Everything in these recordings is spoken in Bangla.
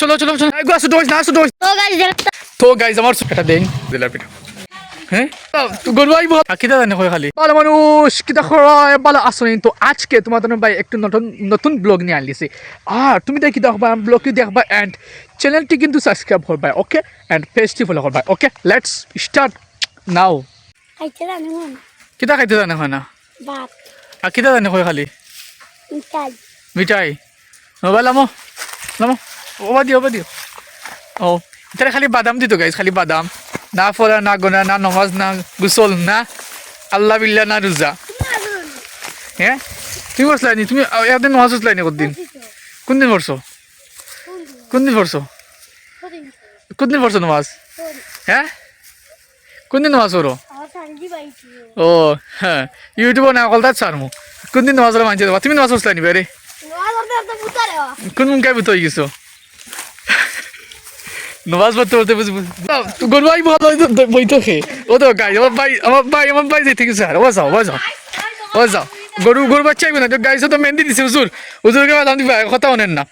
চলো চলো চলো। আইগো আসো দোষ না আসো দোষ। তো গাইস তো গাইজ আমার এটা দেন। দিলার পিঠা হ্যাঁ? তো গরু আইব কিতা জানে হয় খালি? ভালো মানুষ কিতা খরায় ভালো আসো তো আজকে তোমার ভাই একটু নতুন নতুন ব্লগ নিয়ে আনলিছি। আর তুমি তাই দেখবা ব্লগটি দেখবা অ্যান্ড চ্যানেলটি কিন্তু সাবস্ক্রাইব করবা ওকে অ্যান্ড পেজটি ফলো করবা ওকে লেটস স্টার্ট নাও খাইতে জানি? মন কিতা খাইতে জানে হয় না? ভাত। আর কিতা জানে হয় খালি? মিঠাই। মোবাইল ওবা দিও ওবা দিও ও এটা খালি বাদাম দিত গাইজ খালি বাদাম। না ফলা না গোনা না নমাজ না গুসল না আল্লাহ বিল্লা না রোজা হ্যাঁ তুমি বসলাই নি তুমি একদিন নমাজ বসলাই নি কোনদিন কোনদিন পড়ছো কোনদিন পড়ছো কোনদিন পড়ছো নমাজ হ্যাঁ কোনদিন নমাজ পড়ো ও হ্যাঁ ইউটিউবে না কল তার ছাড়মু কোনদিন নমাজ মানছে তুমি নমাজ বসলাই নি বেরে কোন কোন কাই বুঝতে গেছো? নমাজ পড়তে পড়তে বুঝ গরু ভাই ভালো খে। ও তো গাই আমার ভাই আমার ভাই আমার ভাই যেতে গেছে আর ও যাও ও যাও ও যাও। গরু গরু বাচ্চা আইব না তো গাইছে তো মেহেন্দি দিছে হুজুর। হুজুরকে বাদাম দিবা কথা অনেন না।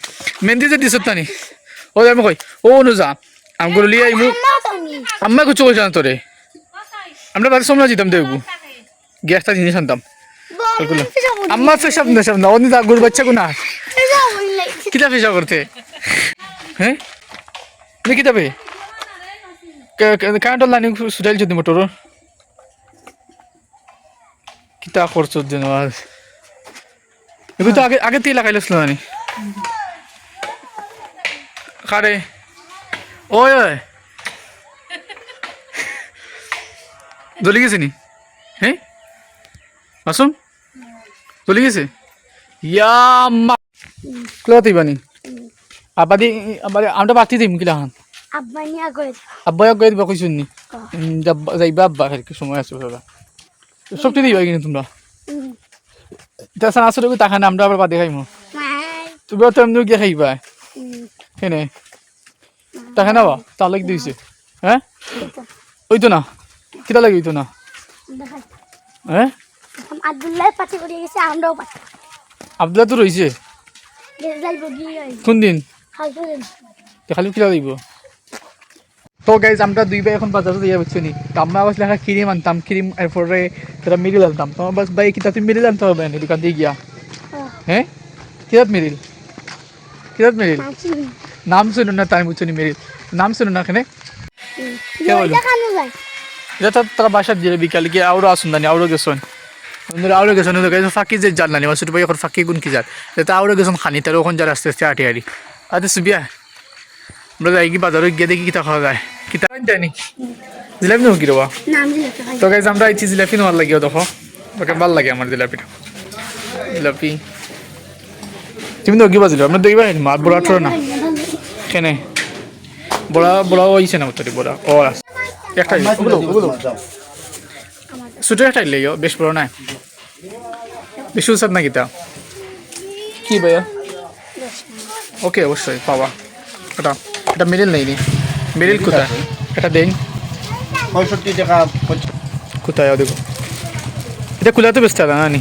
মেহেন্দি যে দিছত তানি ও আমি কই ও অনুজা আমি গরু লিয়ে আইমু। না আম্মা কিছু কইছ না তোরে আমরা বাড়ি সমলা যেতাম দেখব গ্যাসটা জিনিস আনতাম আম্মা ফেসাব না সব না অন্য গরু বাচ্চা গুনা কিতা ফেসা করতে? হ্যাঁ? তুমি কিতাবে কারেন্ট লাইন সুটাইল যদি মোটর কিতা করছ দিন এগুলো তো আগে আগে দিয়ে লাগাই লেছিল নানি কারে ওই ওই জ্বলি গেছে নি হ্যাঁ আসুন জ্বলি গেছে ইয়া মা ক্লোথ ইবানি আবাদি আবার আমরা বাতি দিম কিলা খান আব্বা নিয়া গৈ দিবা কইছুন নি? যাইবা আব্বা হেরকে সময় আছে বাবা। সবটি দিবা কিন্তু তোমরা। তাছাড়া আসলে তা খানা আমরা আবার বাদে খাইমু। তুমি তো এমনি গিয়ে খাইবা? কেনে? তাকে না বা তার লাগি দিয়েছে হ্যাঁ ওই তো না। কিতা লাগে তো না? হ্যাঁ আব্দুল্লাহ পাতি করে গেছে আমরাও পাতি। আবদুল্লা তো রয়েছে কোন দিন খালি কিলা দিব তো গাইজ আমরা দুই ভাই এখন বাজারে দিয়ে বুঝছ নি। তো আমরা আসলে একটা ক্রিম আনতাম ক্রিম এরপরে তারা মিরিল আনতাম। তোমার বাস ভাই কিতা তুমি মিরিল আনতে হবে না দোকান দিয়ে গিয়া। হ্যাঁ কিতাত মিরিল কিতাত মিরিল নাম শুনুন না তাই বুঝছ নি মিরিল নাম শুনুন না এখানে কে বলো? এটা তো তারা বাসার দিয়ে বিকালে গিয়ে আরও আসুন দানি আরও গেছন। বন্ধুরা আরও গেছন ফাঁকি যে জাল আমার ছোটো ভাই এখন ফাঁকি কোন কি জাল? এটা আরও গেছন খানি তার ওখান যার আস্তে আস্তে আটি আরি আতে সুবিয়া। আমরা যাই কি বাজারে গিয়ে দেখি কিতা খাওয়া যায়। কিতা জানি জিলাপি নেব কি রবা তো গাইজ আমরা এই জিলাপি নেওয়ার লাগিও দেখো। ওকে ভালো লাগে আমার জিলাপিটা জিলাপি। তুমি তো গিবা জিলাপি আমরা দেখবা বড়া ঠোর না। কেনে? বড়া বড়া হয়েছে না তোর বড়া ও। একটা ছোটো একটা লেগে বেশ বড় নাই। বেশি উৎসাদ না কিতা? কি ভাইয়া? ওকে অবশ্যই পাওয়া। এটা এটা মিডিল নেই নি। মিডিল কোথায়? এটা দেন। পঁয়ষট্টি টাকা কোথায়? দেখো এটা খোলা তো বেচতে না নি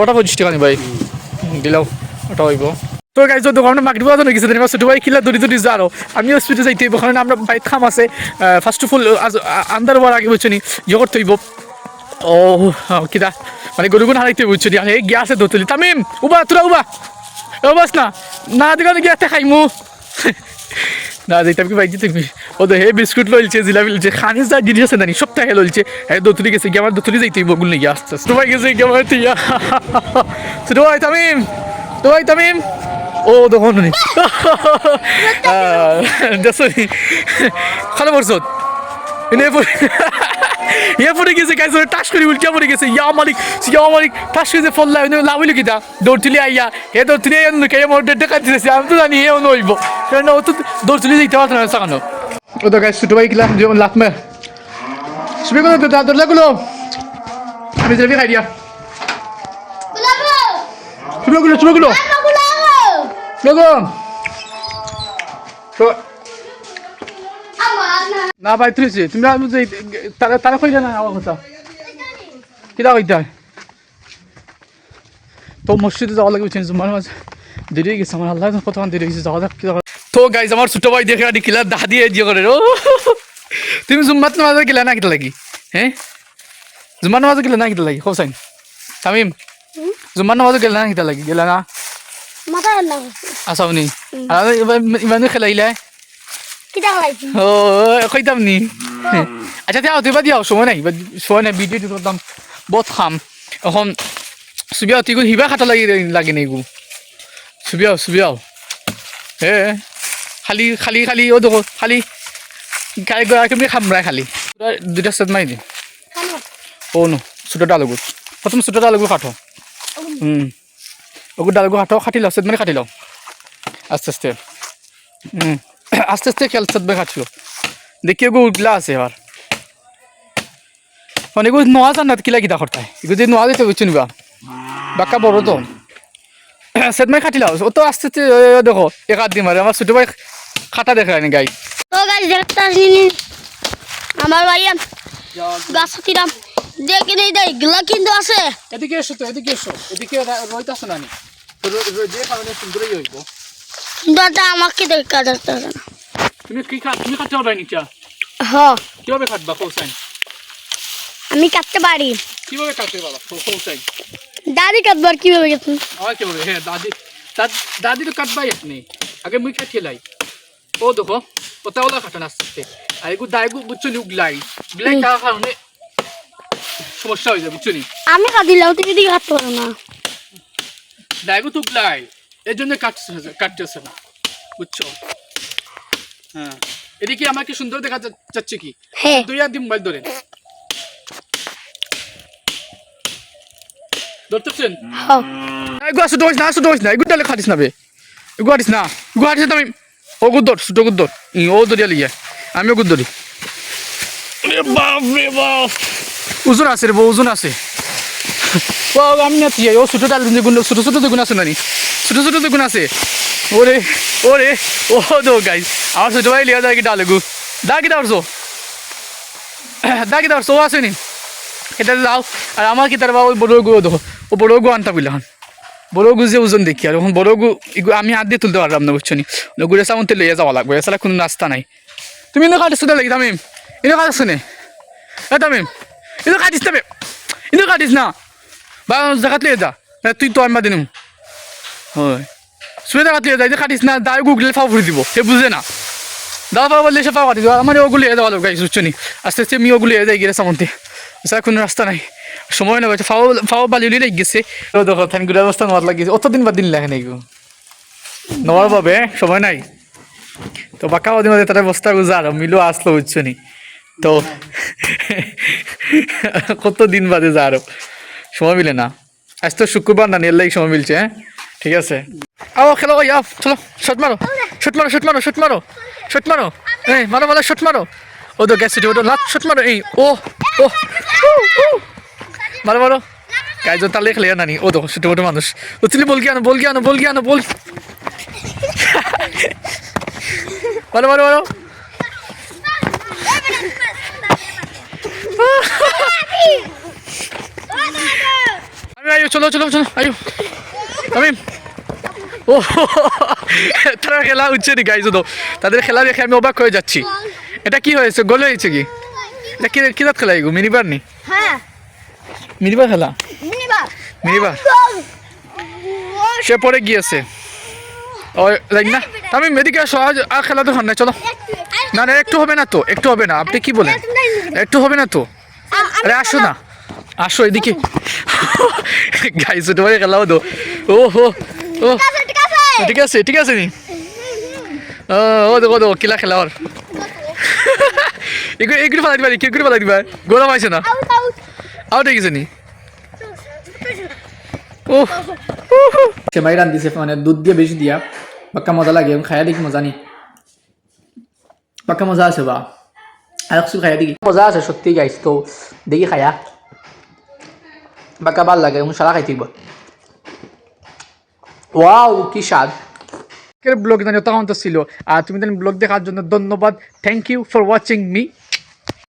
ওটা পঁচিশ টাকা নি ভাই। দিলাও ওটা হইব। তো গাইজ তো দোকানে মার্কেট বাজার হয়ে গেছে ছোট ভাই কিলা দড়ি দড়ি যারো আমি হসপিটাল যাইতে হইব কারণ আমরা বাইক খাম আছে ফার্স্ট অফ অল আন্দার হওয়ার আগে বুঝছ ইয়ে করতে ও কিদা মানে গরুগুন হারাইতে বুঝছ আরে গিয়া আছে দোতলি তামিম উবা তোরা উবা। ও বাস না না দোকানে গিয়া খাইমু। না যেতাম কি বাইজি তুমি ও তো হে বিস্কুট লইছে জিলাপি লইছে খানিস যা জিনিস আছে নানি সপ্তাহে লইছে হ্যাঁ দোতলি গেছে গিয়ে আমার দোতলি যাইতে বগুল নিয়ে আস্তে গেছে গিয়ে আমার তিয়া ছোট ভাই তামিম তো ভাই তামিম। ও দেখুন নি দেখছি খালো বরসত। এনে ইয়ে পরে গেছে গাইছে টাস করে উল্টা পরে গেছে। ইয়া মালিক ইয়া মালিক টাস করে ফল্লা এনে লাভিল কিটা দৌড় তুলি আইয়া হে দৌড় তুলি এন কে মোর ডেটে কাটিছে আমি তো জানি হে নইব কারণ ও তো দৌড় তুলি দিতে পারতো না সাকানো। ও তো গাইছে ছোট ভাই কিলাম যেমন লাভ মে শুবে কোনো তো দাদর লাগল? আমি যাবি খাই দিয়া। শুবে গুলো শুবে গুলো লগো। না ভাই তুলিছি তুমি আমি যে তারা তারা কইলে না আমার কথা? কিটা কইতা তো মসজিদে যাওয়া লাগে বুঝছেন জুমার মাঝে দেরি হয়ে গেছে আমার আল্লাহ কতক্ষণ দেরি হয়ে গেছে যাওয়া যাক তো গাইজ আমার ছোট ভাই দেখে আনি কিলা দা দিয়ে দিয়ে করে ও। তুমি জুম্মাত নামাজে গেলে না কিতা লাগি? হ্যাঁ? জুম্মার নামাজে গেলে না কিতা লাগি? হোসাইন তামিম জুম্মার নামাজে গেলে না কিতা লাগি? গেলে না? করছি। আসামনি ইমান খেলাইলে? কিটা খাইছি ও কইতাম নি? আচ্ছা দিয়া তুই বা দিয়াও সময় নাই সময় নাই ভিডিও দিতে পারতাম বহুত খাম। এখন সুবিয়াও তুই হিবা খাটা লাগি লাগে নি গু সুবিয়াও সুবিয়াও হে খালি খালি খালি ও দেখো খালি গাই গড়া কেমনি খামরাই খালি? দুটা- সেট মারি দিম ও নো ছোটো ডালগু প্রথম ছোটো ডালগু কাটো হুম ওগু ডালগু কাটো কাটি লও সেট মানে কাটি লও। আস্তে আস্তে। হুম আস্তে আস্তে খেল সেট মানে কাটলো দেখি ওগু উঠলা আছে এবার। মানে এগুলো নোয়া জান না কিলা কিতা করতে এগুলো যে নোয়া দিতে বুঝছ নিবা। বাক্কা বড় তো। মানে কাটি ও তো আস্তে আস্তে দেখো এক হাত দিম আর আমার ছোটো ভাই খাটা দেখে আনি গাই। তো গাছ দেখতে আসিনি আমার ভাইয়ান গাছ হাতিরাম দেখে নেই দেয় এগুলা কিন্তু আছে। এদিকে এসো তো এদিকে এসো। এদিকে রইতে আসো না নি। তো যে কারণে সুন্দরই হইব এটা আমাকে দেখা না। তুমি কি তুমি কাটতে পারবে নিচা? হ। কীভাবে কাটবা হোসাইন আমি কাটতে পারি। কীভাবে কাটতে পারো হোসাইন দাদি কাটবার কীভাবে আমার কীভাবে? হ্যাঁ দাদি দাদি তো কাটবাই আপনি। আগে মুই কাটিয়ে লাই। ও দেখো ওটা ওলা কাটান আসতে। আর এগু দায়গু বুঝছ নি উগলাই। কারণে সমস্যা হয়ে যায় বুঝছ নি আমি কাটিলাম তুমি দিকে কাটতে পারো না। দায়গু তো উগলাই। এর জন্য কাটছে কাটতেছে না বুঝছ? হ্যাঁ। এদিকে আমাকে সুন্দর দেখা যাচ্ছে কি? হ্যাঁ। দুই হাত দিয়ে মোবাইল ধরেন। ধরতেছেন? এগু আসু দোষ না আসু দোষ না এগু ডালে খাটিস না বে। এগু হাটিস না এগু হাটিস না আমি ও গুদ্দর ছোট গুদ্দর ও দরিয়া লিয়া আমিও গুদ্দরি বাপ রে বাপ। ওজন আছে রে বউ ওজন আছে। ও আমি না ও ছোট ডাল ছোট ছোট আছে নানি। ছোট ছোট যেগুন আছে। ওরে ওরে, ও দো গাইস আমার ছোট ভাই লিয়া যায় কি ডালে গু। দা কি দাওরছো দা কি দাওরছো ও আসেনি এটা যাও আর আমার কি তার ওই বড় গু দেখো, ও বড় গু আনতা বললাম বড় গু যে ওজন দেখি, আর এখন বড় গু আমি হাত দিয়ে তুলতে পারলাম না, বুঝছ নি? গুড়ে সামন্তে লইয়া যাওয়া লাগবে, এছাড়া কোনো রাস্তা নাই। তুমি ইনো কাটিস তো লাগি তামিম। ইনো কাটিস নে। এ তামিম ইনো কাটিস তবে ইনো কাটিস না। বা জায়গাত লিয়ে যা। তুই তো আমি দিনম হয়। শুয়ে জায়গাত লিয়ে যা কাটিস না দায় গুগলে ফাও ফুরি দিব সে বুঝে না। দা পাওয়া বললে সে পাওয়া কাটিস আমার ওগুলো এ দেওয়া গাইস বুঝছ নি আস্তে আস্তে আমি ওগুলো এ যাই গিয়ে সামন্তে এছাড়া কোনো রাস্তা নাই। সময় না ফাও ফাও বালি উলি গেছে ও দেখো থান গুড়া অবস্থা নোয়ার লাগিয়েছে অতদিন বাদ দিন লাগে নাই গো নেওয়ার বাবে সময় নাই। তো বাঁকা ওদের মধ্যে তারা বস্তা গুজার মিলো আসলো বুঝছ নি তো কত দিন বাদে যা আরও সময় মিলে না। আজ তো শুক্রবার না নেলাই সময় মিলছে হ্যাঁ ঠিক আছে। আও খেলো ওই আও চলো শট মারো। শট মারো শট মারো শট মারো। শট মারো। এই মারো মারো শট মারো। ও তো গেছে ওটা লাট শট মারো। এই ও ও। মারো মারো। গাইজন তালে খেলে নানি ও দেখো ছোট মোটো মানুষ। ও তুমি বল গিয়ে আনো বল গিয়ে আনো বল গিয়ে আনো বল। মারো মারো মারো। চলো চলো চলো আয়ো। আমি ও তারা খেলা হচ্ছে নি গাইজ তো তাদের খেলা দেখে আমি অবাক হয়ে যাচ্ছি। এটা কি হয়েছে? গোল হয়েছে কি? এটা কি কি খেলা এগো? মিনিবার নি? হ্যাঁ। মিনিবার খেলা? মিনিবা মিনিবার। সে পরে গিয়েছে। ও লাইক না। আমি মেডিকেল সহজ আর খেলা তো না চলো। না না একটু হবে না তো। একটু হবে না। আপনি কি বলেন? একটু হবে না তো? আরে আসো না। আসো এদিকে। গাইছে তোমার খেলাও তো ও হো ও। ঠিক আছে ঠিক আছে। ঠিক আছে নি? ও দেখো দেখো কিলা খেলা ওর। এগুলো এগুলো ফেলাই দিবা কি এগুলো ফেলাই দিবা? গরম আছে না? আউট হয়ে গেছে নি? ও সেমাই রান্ধিছে মানে দুধ দিয়ে বেশি দিয়া। বাক্কা মজা লাগে এবং খায়া দেখি মজা নি। বাক্কা মজা আছে বা। আর কিছু খায়া দেখি। মজা আছে সত্যি গাইস তো দেখি খায়া বাক্কা ভালো লাগে এবং সারা খাই থাকব। ওয়াও কি স্বাদ ব্লগ জানি তখন তো ছিল আর তুমি ব্লগ দেখার জন্য ধন্যবাদ। Thank you for watching me